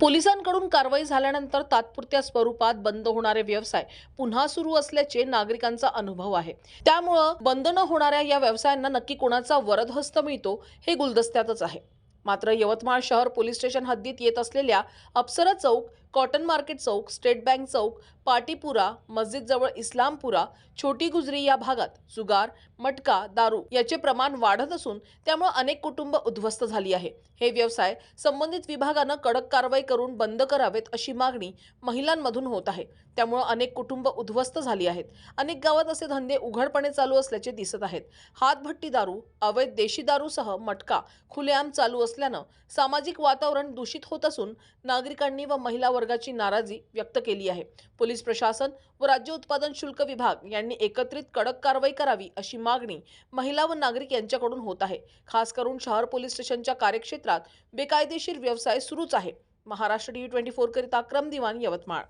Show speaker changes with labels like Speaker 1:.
Speaker 1: पोलिसांकडून कारवाई झाल्यानंतर तात्पुरत्या स्वरूपात बंद होणारे व्यवसाय पुन्हा सुरू असल्याचे नागरिकांचा अनुभव आहे. त्यामुळं बंद न होणाऱ्या या व्यवसायांना नक्की कोणाचा वरदहस्त मिळतो हे गुलदस्त्यातच आहे. मात्र यवतमाळ शहर पोलीस स्टेशन हद्दीत येत असलेल्या Apsara Chowk cotton market Chowk state bank Chowk Patipura मस्जिदजवळ Islampura Chhoti Gujari या भागात जुगार मटका दारू याचे प्रमाण वाढत असून त्यामुळे अनेक कुटुंब उद्ध्वस्त झाली आहे. हे व्यवसाय संबंधित विभागानं कडक कारवाई करून बंद करावेत अशी मागणी महिलांमधून होत आहे. त्यामुळे अनेक कुटुंब उद्ध्वस्त झाली आहेत. अनेक गावात असे धंदे उघडपणे चालू असल्याचे दिसत आहेत. हातभट्टी दारू अवैध देशी दारूसह मटका खुलेआम चालू असल्यानं सामाजिक वातावरण दूषित होत असून नागरिकांनी व महिला वर्गाची नाराजी व्यक्त केली आहे. पोलीस प्रशासन व राज्य उत्पादन शुल्क विभाग यांनी एकत्रित कडक कारवाई करावी अशी मागणी महिला व नागरिक यांच्याकडून होत आहे. खास करून शहर पोलीस स्टेशनच्या कार्यक्षेत्रात बेकायदेशीर व्यवसाय सुरूच आहे. महाराष्ट्र टी ट्वेंटी फोर करिता अक्रम दिवाण यवतमाळ.